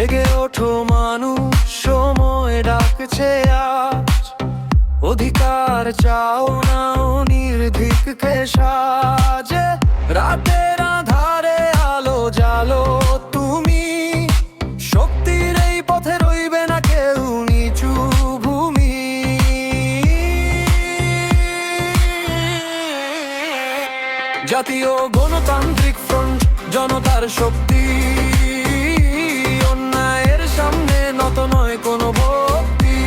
জেগে ওঠো মানুষ, সময় ডাকছে আজ। অধিকার চাও না নির্ভীককে সাজে। রাতের আধারে আলো জালো তুমি। শক্তির এই পথে রইবে না কেউ নিচু ভূমি। জাতীয় গণতান্ত্রিক ফ্রন্ট জনতার শক্তি। নয় কোনো ভক্তি।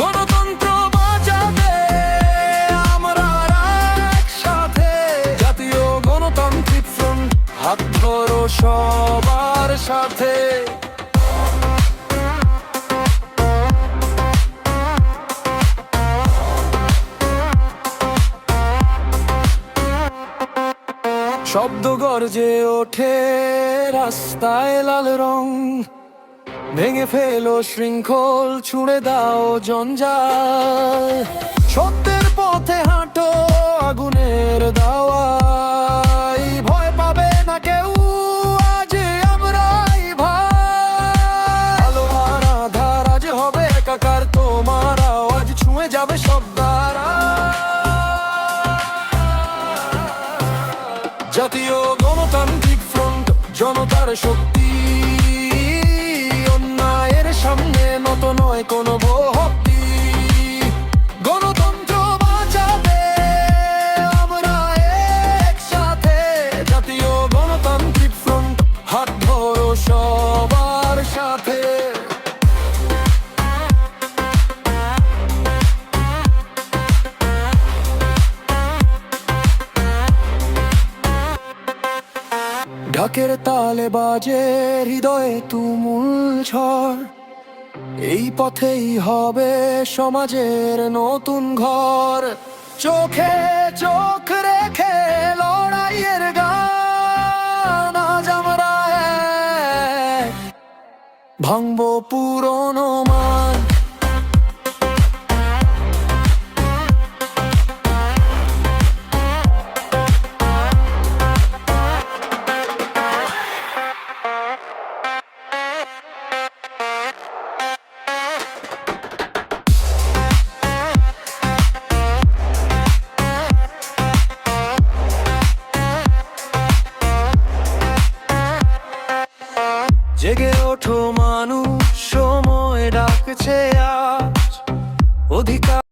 গণতন্ত্র বাঁচাতে আমরা একসাথে। জাতীয় গণতান্ত্রিক হাত ধরো সবার সাথে। শব্দ গর্জে ওঠে রাস্তায় লাল রং। ভেঙে ফেলো শৃঙ্খল, ছুঁড়ে দাও জঞ্জাল। সত্যের পথে হাঁটো, আগুনের দাওয়াই। ভয় পাবে না কেউ, আজ আজ হবে একাকার, তোমার যাবে সব জাতীয় গণতান্ত্রিক ফ্রন্ট জনতার শক্তি। সামনে নয়, কোনো ভক্তি। গণতন্ত্র বাঁচাতে আমরা একসাথে। জাতীয় গণতান্ত্রিক ফ্রন্ট হাত ধরো সবার সাথে। ঢাকের তালে বাজে হৃদয়ে তুমুল ঝড়। এই পথেই হবে সমাজের নতুন ঘর। চোখে চোখ রেখে লড়াইয়ের গান আজ আমরা ভাঙবো পুরনো মান। জেগে ওঠো মানুষ সময় ডাকছে আজ। অধিকার